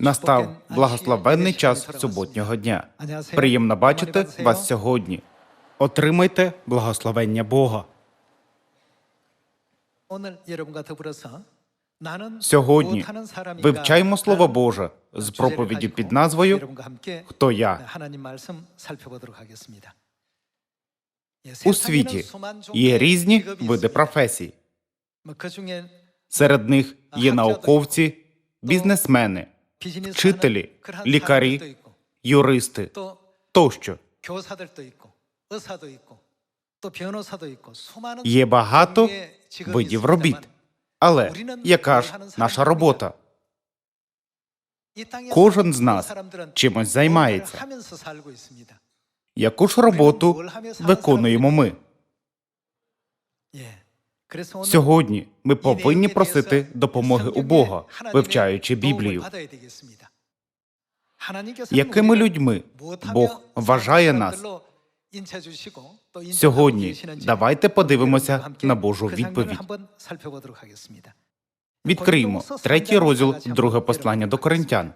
Настав благословенний час суботнього дня. Приємно бачити вас сьогодні. Отримайте благословення Бога. Сьогодні вивчаємо Слово Боже з проповіді під назвою Хто я? У світі є різні види професій. Серед них є науковці, бізнесмени, вчителі, лікарі, юристи тощо. Є багато видів робіт. Але яка ж наша робота? Кожен з нас чимось займається. Яку ж роботу виконуємо ми? Сьогодні ми повинні просити допомоги у Бога, вивчаючи Біблію. Якими людьми Бог вважає нас? Сьогодні давайте подивимося на Божу відповідь. Відкриємо третій розділ, друге послання до коринтян.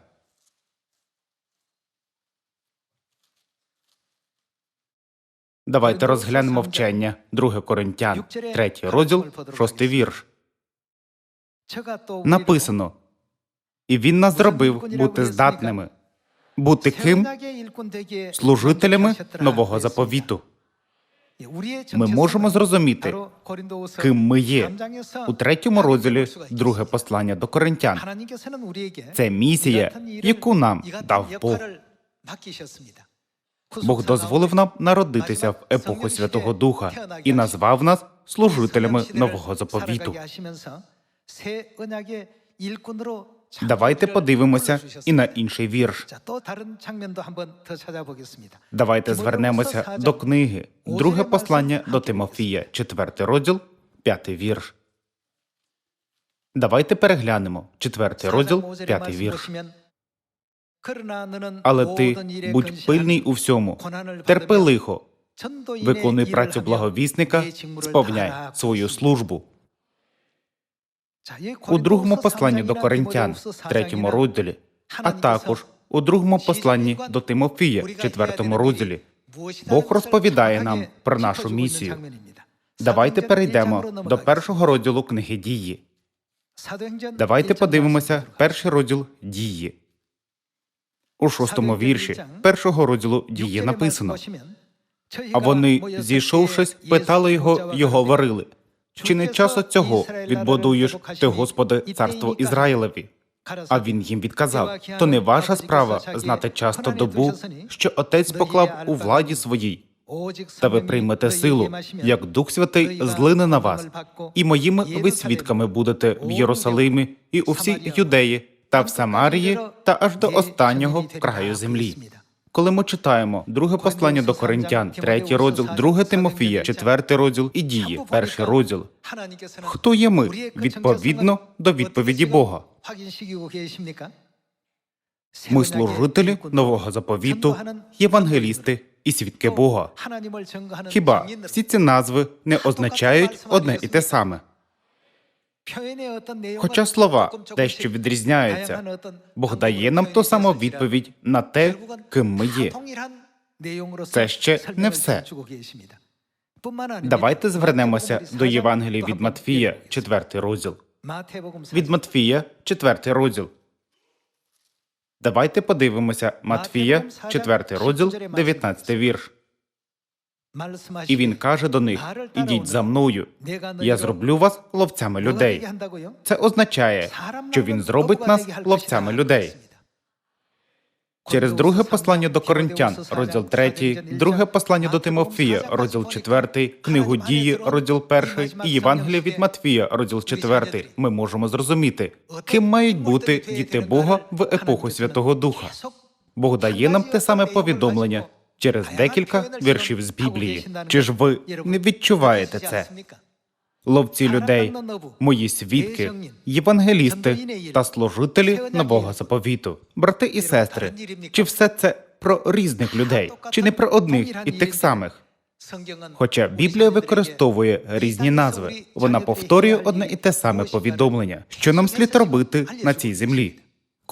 Давайте розглянемо вчення, друге коринтян, третій розділ, шостий вірш. Написано, і він нас зробив бути здатними, бути ким? Служителями нового заповіту. Ми можемо зрозуміти, Ким ми є у третьому розділі, друге послання до коринтян. Це місія, яку нам дав Бог. Бог дозволив нам народитися в епоху Святого Духа і назвав нас служителями нового заповіту. Давайте подивимося і на інший вірш. Давайте звернемося до книги, друге послання до Тимофія, четвертий розділ, п'ятий вірш. Давайте переглянемо четвертий розділ, п'ятий вірш. Але ти будь пильний у всьому, терпи лихо, виконуй працю благовісника, сповняй свою службу. У другому посланні до Коринтян, третьому розділі, а також у другому посланні до Тимофія, четвертому розділі, Бог розповідає нам про нашу місію. Давайте перейдемо до першого розділу книги дії. Давайте подивимося перший розділ дії. У шостому вірші першого розділу дії написано. А вони, зійшовшись, питали його й говорили. Чи не часу цього відбудуєш ти, Господи, царство Ізраїлеві? А він їм відказав: то не ваша справа знати часто добу, що отець поклав у владі своїй, та ви приймете силу, як Дух Святий злине на вас, і моїми ви свідками будете в Єрусалимі і у всій Юдеї та в Самарії, та аж до останнього краю землі. Коли ми читаємо друге послання до Коринтян, третій розділ, друге Тимофія, четвертий розділ і дії, перший розділ. Хто є ми відповідно до відповіді Бога? Ми служителі нового заповіту, євангелісти і свідки Бога. Хіба всі ці назви не означають одне і те саме? Хоча слова дещо відрізняються, Бог дає нам ту саму відповідь на те, ким ми є. Це ще не все. Давайте звернемося до Євангелія від Матфія, четвертий розділ. Від Матфія, четвертий розділ. Давайте подивимося Матфія, четвертий розділ, 19 вірш. І він каже до них: Ідіть за мною, я зроблю вас ловцями людей. Це означає, що він зробить нас ловцями людей. Через друге послання до Коринтян, розділ 3, друге послання до Тимофія, розділ 4, книгу дії, розділ 1 і Євангелія від Матфія, розділ 4, ми можемо зрозуміти, ким мають бути діти Бога в епоху Святого Духа. Бог дає нам те саме повідомлення через декілька віршів з Біблії. Чи ж ви не відчуваєте це? Ловці людей, мої свідки, євангелісти та служителі нового заповіту, брати і сестри, чи все це про різних людей, чи не про одних і тих самих? Хоча Біблія використовує різні назви, вона повторює одне і те саме повідомлення, що нам слід робити на цій землі.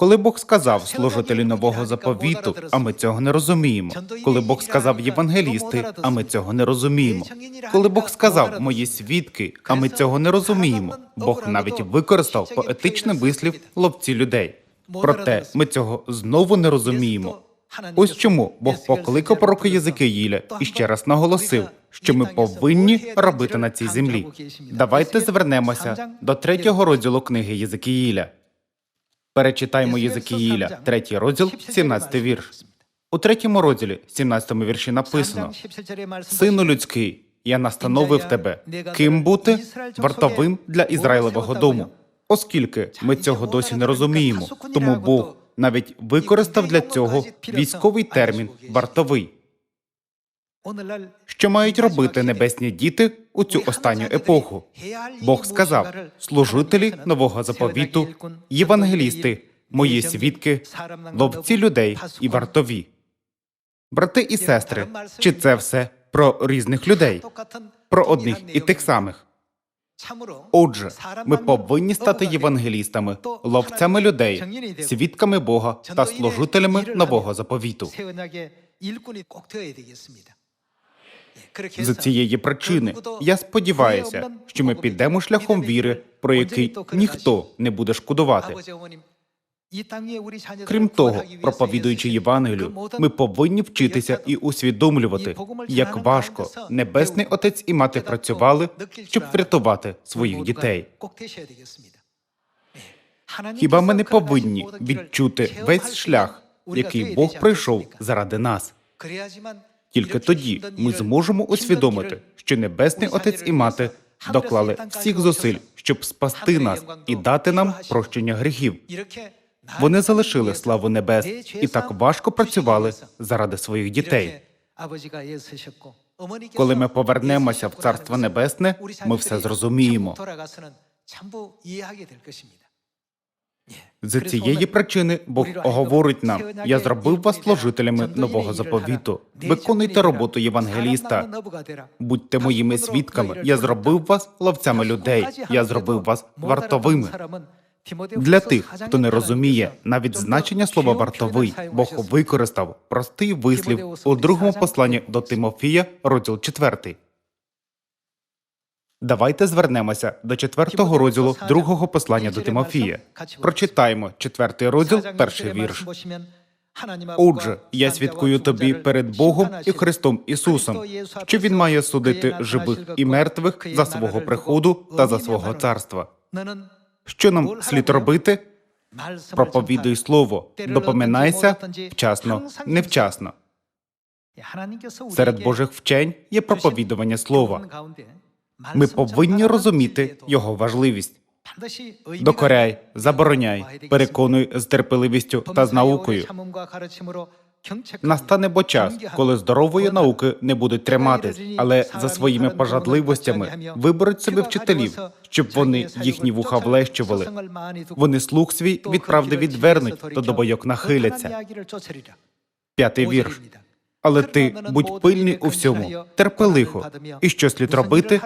Коли Бог сказав служителі нового заповіту, а ми цього не розуміємо. Коли Бог сказав євангелісти, а ми цього не розуміємо. Коли Бог сказав мої свідки, а ми цього не розуміємо. Бог навіть використав поетичний вислів ловці людей. Проте ми цього знову не розуміємо. Ось чому Бог покликав пророка Єзикиїля і ще раз наголосив, що ми повинні робити на цій землі. Давайте звернемося до третього розділу книги Єзикиїля. Перечитаймо Єзикиїля, третій розділ, 17 вірш. У третьому розділі, 17 вірші написано: Сину людський, я настановив тебе, ким бути? вартовим для Ізраїлевого дому. Оскільки ми цього досі не розуміємо, тому Бог навіть використав для цього військовий термін вартовий. Що мають робити небесні діти у цю останню епоху? Бог сказав: служителі нового заповіту, євангелісти, мої свідки, ловці людей і вартові. Брати і сестри, чи це все про різних людей, про одних і тих самих? Отже, ми повинні стати євангелістами, ловцями людей, свідками Бога та служителями нового заповіту. З цієї причини. Я сподіваюся, що ми підемо шляхом віри, про який ніхто не буде шкодувати. Крім того, проповідуючи Євангелію, ми повинні вчитися і усвідомлювати, як важко небесний отець і мати працювали, щоб врятувати своїх дітей. Хіба ми не повинні відчути весь шлях, який Бог пройшов заради нас? Тільки тоді ми зможемо усвідомити, що небесний отець і мати доклали всіх зусиль, щоб спасти нас і дати нам прощення гріхів. Вони залишили славу небес і так важко працювали заради своїх дітей. Коли ми повернемося в Царство Небесне, ми все зрозуміємо. З цієї причини Бог говорить нам: я зробив вас служителями нового заповіту. Виконуйте роботу євангеліста. Будьте моїми свідками. Я зробив вас ловцями людей. Я зробив вас вартовими. Для тих, хто не розуміє навіть значення слова вартовий, Бог використав простий вислів у другому посланні до Тимофія, розділ 4. Давайте звернемося до четвертого розділу другого послання до Тимофія. Прочитаємо четвертий розділ, перший вірш. Отже, я свідкую тобі перед Богом і Христом Ісусом, що Він має судити живих і мертвих за свого приходу та за свого царства. Що нам слід робити? Проповідуй слово, допоминайся вчасно, невчасно. Серед Божих вчень є проповідування слова. Ми повинні розуміти його важливість. Докоряй, забороняй, переконуй з терпеливістю та з наукою. Настане бо час, коли здорової науки не будуть триматись, але за своїми пожадливостями виберуть собі вчителів, щоб вони їхні вуха влещували. Вони слух свій від правди відвернуть, до бойок нахиляться. П'ятий вірш. Але ти будь пильний у всьому, терпи лихо. І що слід робити?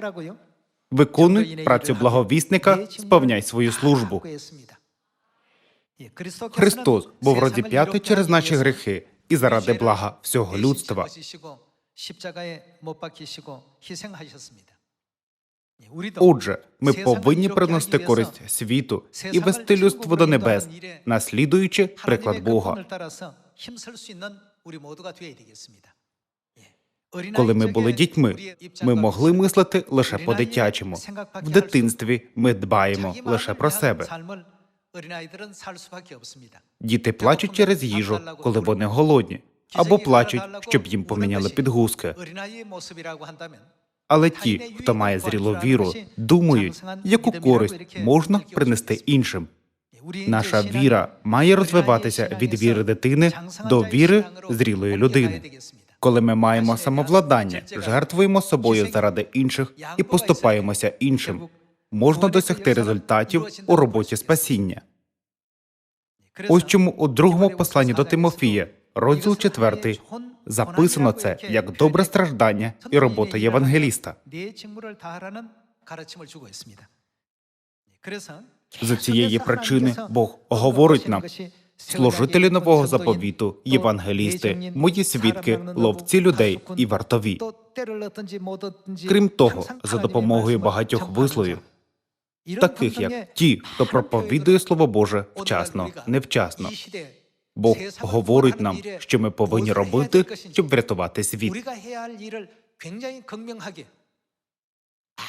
Виконуй працю благовісника, сповняй свою службу. Христос був розіп'ятий через наші гріхи і заради блага всього людства. Отже, ми повинні приносити користь світу і вести людство до небес, наслідуючи приклад Бога. Коли ми були дітьми, ми могли мислити лише по-дитячому. В дитинстві ми дбаємо лише про себе. Діти плачуть через їжу, коли вони голодні, або плачуть, щоб їм поміняли підгузки. Але ті, хто має зрілу віру, думають, яку користь можна принести іншим. Наша віра має розвиватися від віри дитини до віри зрілої людини. Коли ми маємо самовладання, жертвуємо собою заради інших і поступаємося іншим, можна досягти результатів у роботі спасіння. Ось чому у другому посланні до Тимофія, розділ 4, записано це як добре страждання і робота євангеліста. З цієї причини Бог говорить нам: служителі нового заповіту, євангелісти, мої свідки, ловці людей і вартові. Крім того, за допомогою багатьох висловів, таких як ті, хто проповідує Слово Боже вчасно, невчасно. Бог говорить нам, що ми повинні робити, щоб врятувати світ,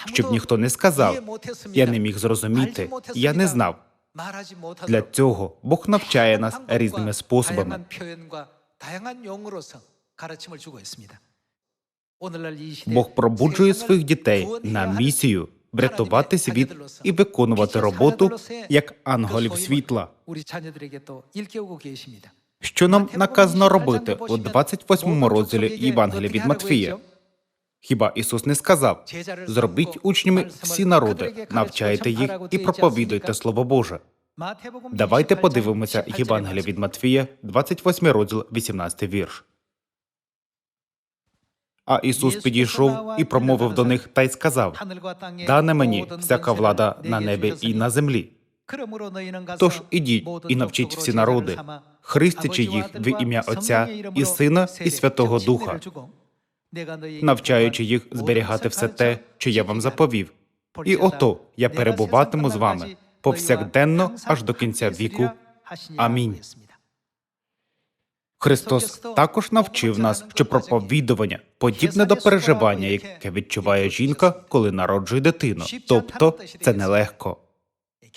щоб ніхто не сказав. Я не міг зрозуміти, я не знав. Для цього Бог навчає нас різними способами. Бог пробуджує своїх дітей на місію врятувати світ і виконувати роботу як ангелів світла. Що нам наказано робити у 28 розділі Євангелія від Матфія? Хіба Ісус не сказав: зробіть учнями всі народи, навчайте їх і проповідуйте Слово Боже. Давайте подивимося Євангелія від Матфія, 28 розділ, 18 вірш. А Ісус підійшов і промовив до них та й сказав: Дане мені всяка влада на небі і на землі. Тож ідіть і навчіть всі народи, хрестячи їх в ім'я Отця і Сина і Святого Духа, навчаючи їх зберігати все те, що я вам заповів. І ото я перебуватиму з вами повсякденно аж до кінця віку. Амінь. Христос також навчив нас, що проповідування подібне до переживання, яке відчуває жінка, коли народжує дитину. Тобто це нелегко.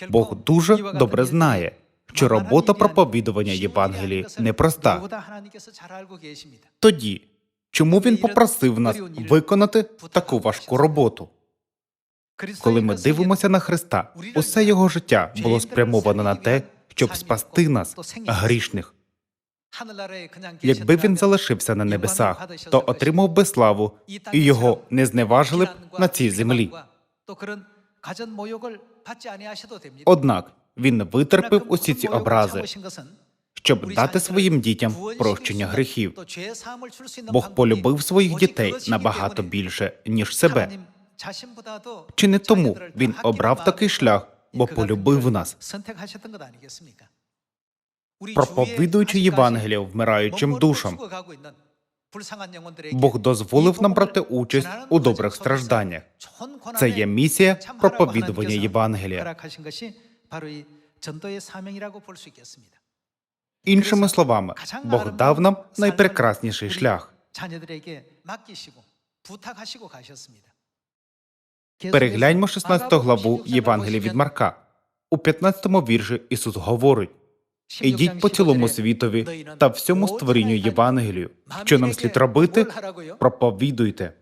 Бог дуже добре знає, що робота проповідування Євангелії непроста. Тоді чому він попросив нас виконати таку важку роботу? Коли ми дивимося на Христа, усе його життя було спрямовано на те, щоб спасти нас, грішних. Якби він залишився на небесах, то отримав би славу, і його не зневажили б на цій землі. Однак він витерпів усі ці образи, щоб дати своїм дітям прощення гріхів. Бог полюбив своїх дітей набагато більше, ніж себе. Чи не тому він обрав такий шлях, бо полюбив нас? Проповідуючи Євангелія вмираючим душам, Бог дозволив нам брати участь у добрих стражданнях. Це є місія проповідування Євангелія. Іншими словами, Бог дав нам найпрекрасніший шлях. Перегляньмо 16 главу Євангелія від Марка. У 15 вірші Ісус говорить: Ідіть по цілому світові та всьому створінню Євангелію. Що нам слід робити? Проповідуйте.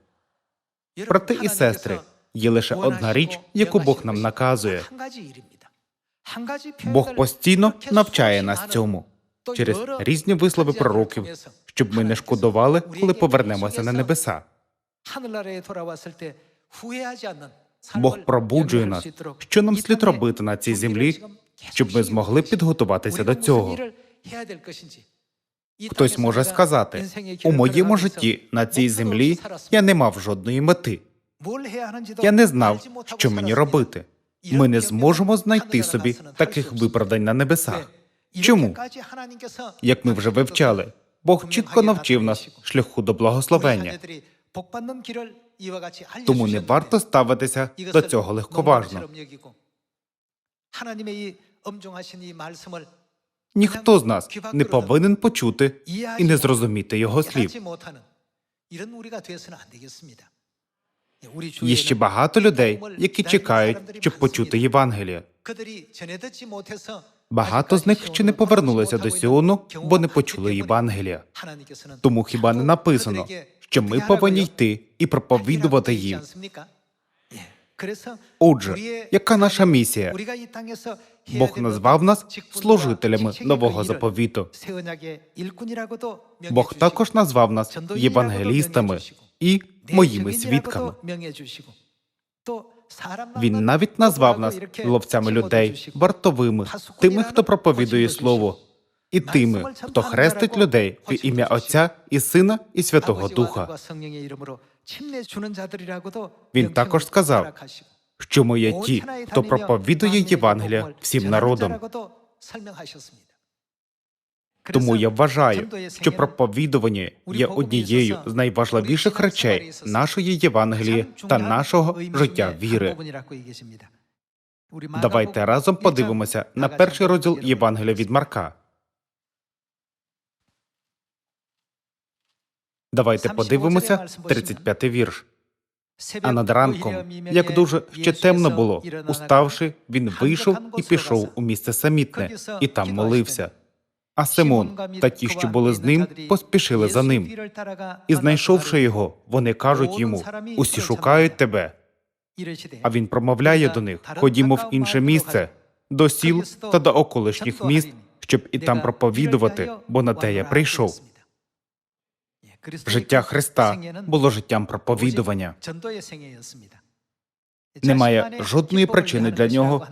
Брати і сестри, є лише одна річ, яку Бог нам наказує. Бог постійно навчає нас цьому через різні вислови пророків, щоб ми не шкодували, коли повернемося на небеса. Бог пробуджує нас, що нам слід робити на цій землі, щоб ми змогли підготуватися до цього. Хтось може сказати, у моєму житті на цій землі я не мав жодної мети. Я не знав, що мені робити. Ми не зможемо знайти собі таких виправдань на небесах. Чому? Як ми вже вивчали, Бог чітко навчив нас шляху до благословення, тому не варто ставитися до цього легковажно. Ніхто з нас не повинен почути і не зрозуміти його слів. Є ще багато людей, які чекають, щоб почути Євангеліє. Багато з них ще не повернулися до Сіону, бо не почули Євангелія. Тому хіба не написано, що ми повинні йти і проповідувати їм. Отже, яка наша місія? Бог назвав нас служителями нового заповіту. Бог також назвав нас євангелістами і моїми свідками. Він навіть назвав нас ловцями людей, вартовими, тими, хто проповідує слово, і тими, хто хрестить людей в ім'я Отця і Сина і Святого Духа. Він також сказав, що ми є ті, хто проповідує Євангелія всім народам. Тому я вважаю, що проповідування є однією з найважливіших речей нашої Євангелії та нашого життя віри. Давайте разом подивимося на перший розділ Євангелія від Марка. Давайте подивимося 35-й вірш. А над ранком, як дуже ще темно було, уставши, він вийшов і пішов у місце самітне, і там молився. А Симон та ті, що були з ним, поспішили за ним. І знайшовши його, вони кажуть йому: усі шукають тебе. А він промовляє до них: ходімо в інше місце, до сіл та до околишніх міст, щоб і там проповідувати, бо на те я прийшов. Життя Христа було життям проповідування. Немає жодної причини для нього,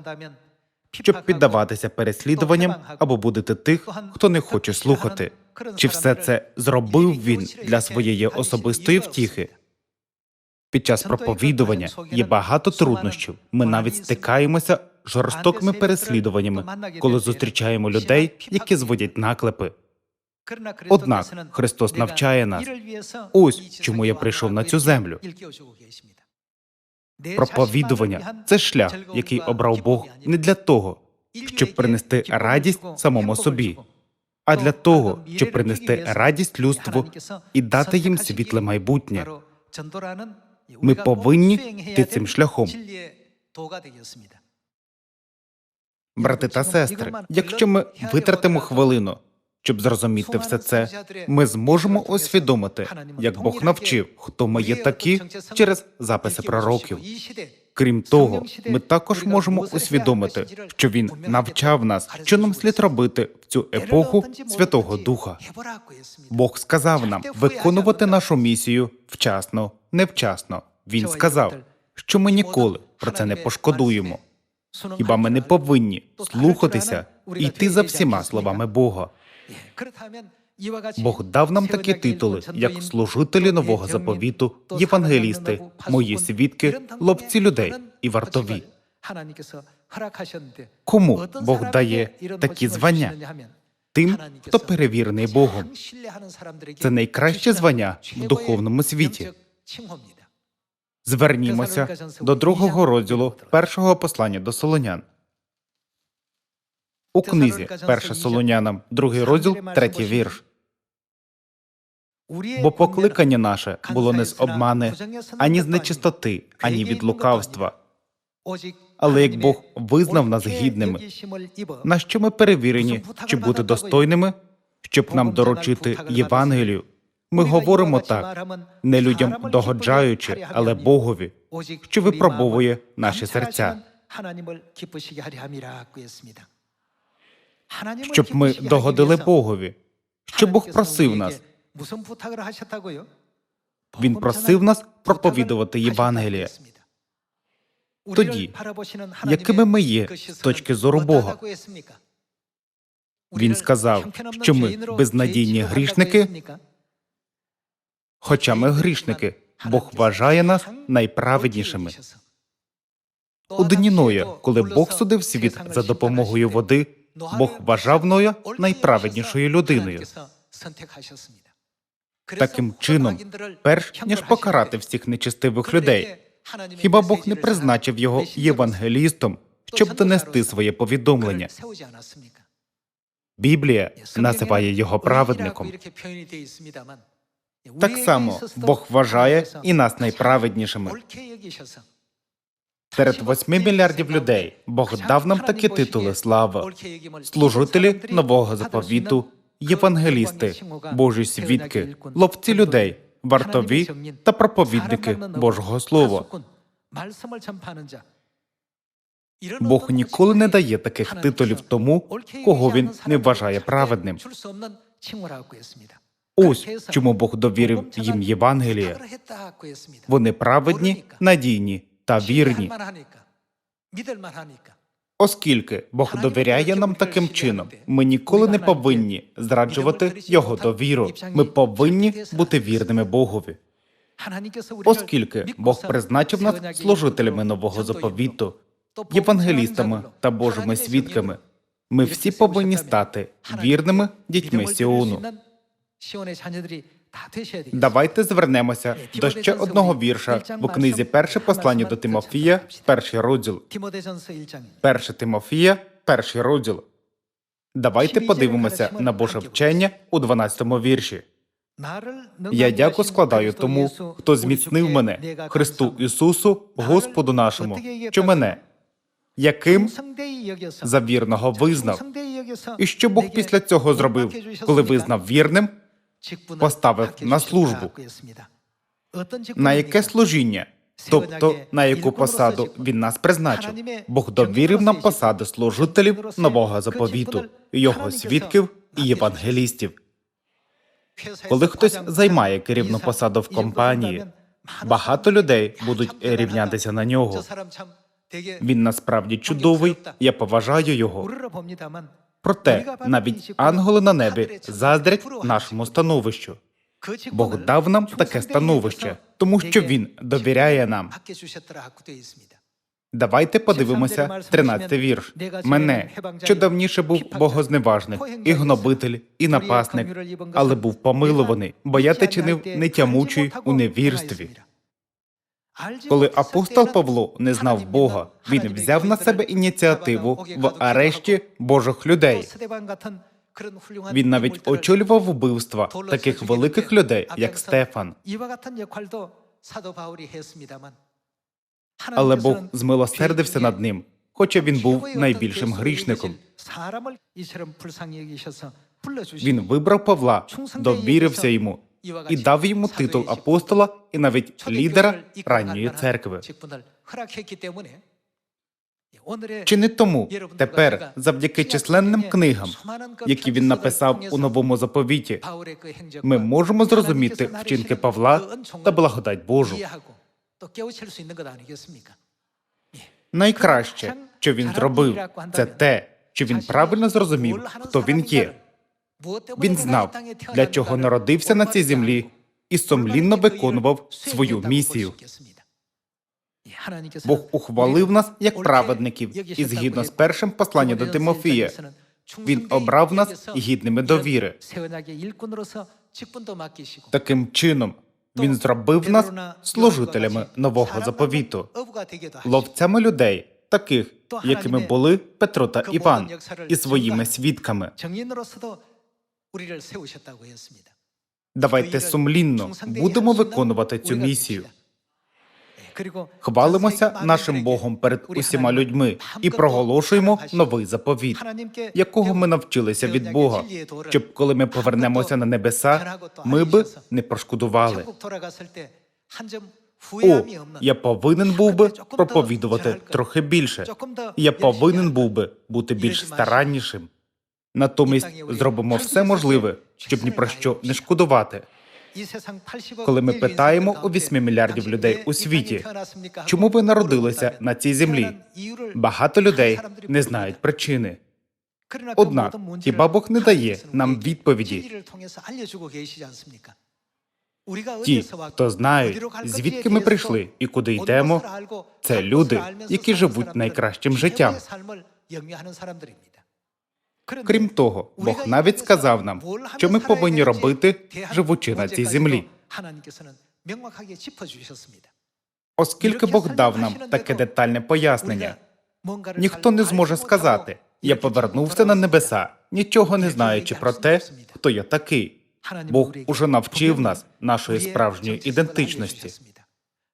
щоб піддаватися переслідуванням або будити тих, хто не хоче слухати. Чи все це зробив він для своєї особистої втіхи? Під час проповідування є багато труднощів. Ми навіть стикаємося з жорстокими переслідуваннями, коли зустрічаємо людей, які зводять наклепи. Однак Христос навчає нас. Ось чому я прийшов на цю землю. Проповідування це шлях, який обрав Бог не для того, щоб принести радість самому собі, а для того, щоб принести радість людству і дати їм світле майбутнє. Ми повинні йти цим шляхом. Брати та сестри, якщо ми витратимо хвилину, щоб зрозуміти все це, ми зможемо усвідомити, як Бог навчив, хто ми є такі через записи пророків. Крім того, ми також можемо усвідомити, що він навчав нас, що нам слід робити в цю епоху Святого Духа. Бог сказав нам виконувати нашу місію вчасно, невчасно. Він сказав, що ми ніколи про це не пошкодуємо. Хіба ми не повинні слухатися і йти за всіма словами Бога? Бог дав нам такі титули, як служителі нового заповіту, євангелісти, мої свідки, ловці людей і вартові. Кому Бог дає такі звання? Тим, хто перевірений Богом. Це найкраще звання в духовному світі. Звернімося до другого розділу першого послання до Солонян. У книзі Перше Солонянам, другий розділ, третій вірш. Бо покликання наше було не з обмани, ані з нечистоти, ані від лукавства. Але як Бог визнав нас гідними, на що ми перевірені, чи бути достойними, щоб нам доручити Євангелію. Ми говоримо так, не людям догоджаючи, але Богові, що випробовує наші серця. Щоб ми догодили Богові. Що Бог просив нас? Він просив нас проповідувати Євангеліє. Тоді, якими ми є з точки зору Бога? Він сказав, що ми безнадійні грішники, хоча ми грішники, Бог вважає нас найправеднішими. У дні Ноя, коли Бог судив світ за допомогою води, Бог вважав Ноя найправеднішою людиною. Таким чином, перш ніж покарати всіх нечестивих людей, хіба Бог не призначив його євангелістом, щоб донести своє повідомлення? Біблія називає його праведником. Так само Бог вважає і нас найправеднішими. Серед восьми мільярдів людей Бог дав нам такі титули слава, служителі нового заповіту, євангелісти, Божі свідки, ловці людей, вартові та проповідники Божого Слова. Бог ніколи не дає таких титулів тому, кого він не вважає праведним. Ось чому Бог довірив їм Євангеліє. Вони праведні, надійні та вірні. Оскільки Бог довіряє нам таким чином, ми ніколи не повинні зраджувати його довіру. Ми повинні бути вірними Богові. Оскільки Бог призначив нас служителями нового заповіту, євангелістами та Божими свідками, Ми всі повинні стати вірними дітьми Сіону. Давайте звернемося до ще одного вірша у книзі Перше послання до Тимофія, перший розділ. Перше Тимофія, перший розділ. Давайте подивимося на Боже вчення у 12-му вірші. Я дяку складаю тому, хто зміцнив мене, Христу Ісусу, Господу нашому, що мене яким за вірного визнав. І що Бог після цього зробив, коли визнав вірним? Поставив на службу. на яке служіння, тобто на яку посаду він нас призначив. Бог довірив нам посади служителів нового заповіту, його свідків і євангелістів. Коли хтось займає керівну посаду в компанії, багато людей будуть рівнятися на нього. Він насправді чудовий, я поважаю його. Проте навіть ангели на небі заздрять нашому становищу. Бог дав нам таке становище, тому що він довіряє нам. Давайте подивимося 13 вірш. Мене, що давніше був богозневажник, і гнобитель, і напасник, але був помилуваний, бо я те чинив нетямучий у невірстві. Коли апостол Павло не знав Бога, він взяв на себе ініціативу в арешті Божих людей. Він навіть очолював вбивства таких великих людей, як Стефан. Але Бог змилосердився над ним, хоча він був найбільшим грішником. Він вибрав Павла, довірився йому і дав йому титул апостола і навіть лідера ранньої церкви. Чи не тому тепер, завдяки численним книгам, які він написав у новому заповіті, ми можемо зрозуміти вчинки Павла та благодать Божу? Найкраще, що він зробив, це те, що він правильно зрозумів, хто він є. Він знав, для чого народився на цій землі, і сумлінно виконував свою місію. Бог ухвалив нас як праведників, і згідно з першим посланням до Тимофія, він обрав нас гідними довіри. Таким чином, він зробив нас служителями нового заповіту, ловцями людей, таких, якими були Петро та Іван, і своїми свідками. Давайте сумлінно будемо виконувати цю місію. Хвалимося нашим Богом перед усіма людьми і проголошуємо новий заповіт, якого ми навчилися від Бога, щоб коли ми повернемося на небеса, ми би не пошкодували. О, я повинен був би проповідувати трохи більше. Я повинен був би бути більш стараннішим. Натомість зробимо все можливе, щоб ні про що не шкодувати. Коли ми питаємо у 8 мільярдів людей у світі, чому ви народилися на цій землі? Багато людей не знають причини. Однак, хіба Бог не дає нам відповіді? Ті, хто знають, звідки ми прийшли і куди йдемо, це люди, які живуть найкращим життям. Крім того, Бог навіть сказав нам, що ми повинні робити, живучи на цій землі. Оскільки Бог дав нам таке детальне пояснення, ніхто не зможе сказати: я повернувся на небеса, нічого не знаючи про те, хто я такий. Бог уже навчив нас нашої справжньої ідентичності.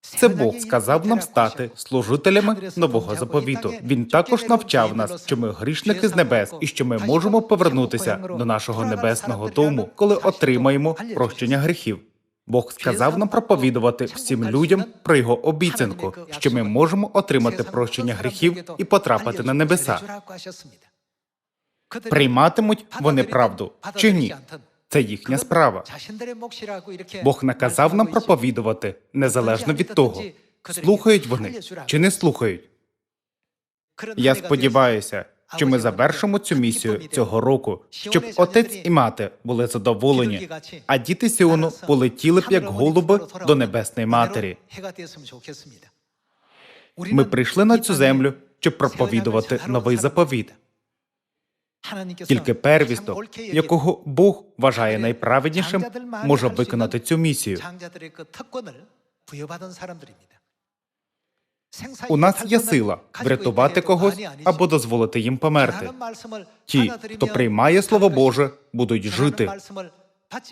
Це Бог сказав нам стати служителями нового заповіту. Він також навчав нас, що ми грішники з небес, і що ми можемо повернутися до нашого небесного дому, коли отримаємо прощення гріхів. Бог сказав нам проповідувати всім людям про його обіцянку, що ми можемо отримати прощення гріхів і потрапити на небеса. Прийматимуть вони правду чи ні? Це їхня справа. Бог наказав нам проповідувати незалежно від того, слухають вони чи не слухають. Я сподіваюся, що ми завершимо цю місію цього року, щоб отець і мати були задоволені, а діти Сіону полетіли б як голуби до небесної матері. Ми прийшли на цю землю, щоб проповідувати новий заповіт. Тільки первісток, якого Бог вважає найправеднішим, може виконати цю місію. У нас є сила врятувати когось або дозволити їм померти. Ті, хто приймає Слово Боже, будуть жити.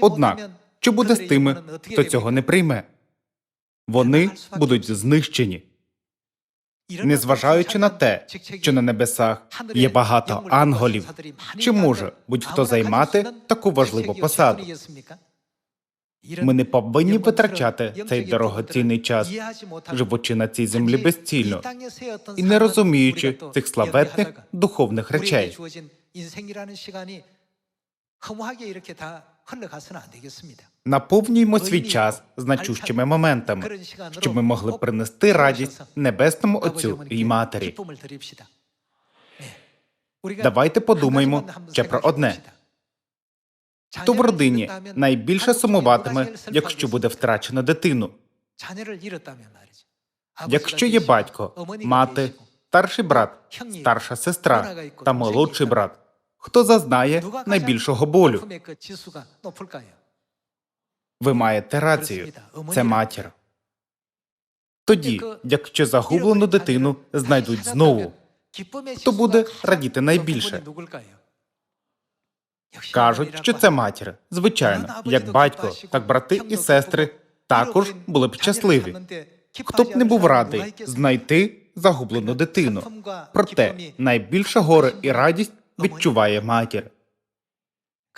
Однак, що буде з тими, хто цього не прийме? Вони будуть знищені. Незважаючи на те, що на небесах є багато ангелів, чи може будь-хто займати таку важливу посаду? Ми не повинні витрачати цей дорогоцінний час, живучи на цій землі безцільно і не розуміючи цих славетних духовних речей. Наповнюємо свій час значущими моментами, щоб ми могли принести радість небесному Отцю і Матері. Давайте подумаємо ще про одне. Хто в родині найбільше сумуватиме, якщо буде втрачено дитину? Якщо є батько, мати, старший брат, старша сестра та молодший брат, хто зазнає найбільшого болю? Ви маєте рацію. Це матір. Тоді, якщо загублену дитину знайдуть знову, хто буде радіти найбільше? Кажуть, що це матір. Звичайно, як батько, так брати і сестри також були б щасливі. Хто б не був радий знайти загублену дитину. Проте найбільше горе і радість відчуває матір.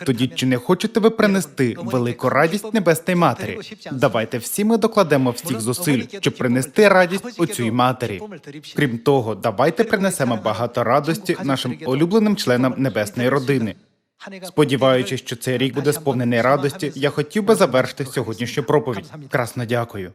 Тоді чи не хочете ви принести велику радість небесній матері? Давайте всі ми докладемо всіх зусиль, щоб принести радість оцій матері. Крім того, давайте принесемо багато радості нашим улюбленим членам небесної родини. Сподіваючись, що цей рік буде сповнений радості, я хотів би завершити сьогоднішню проповідь. Красно дякую.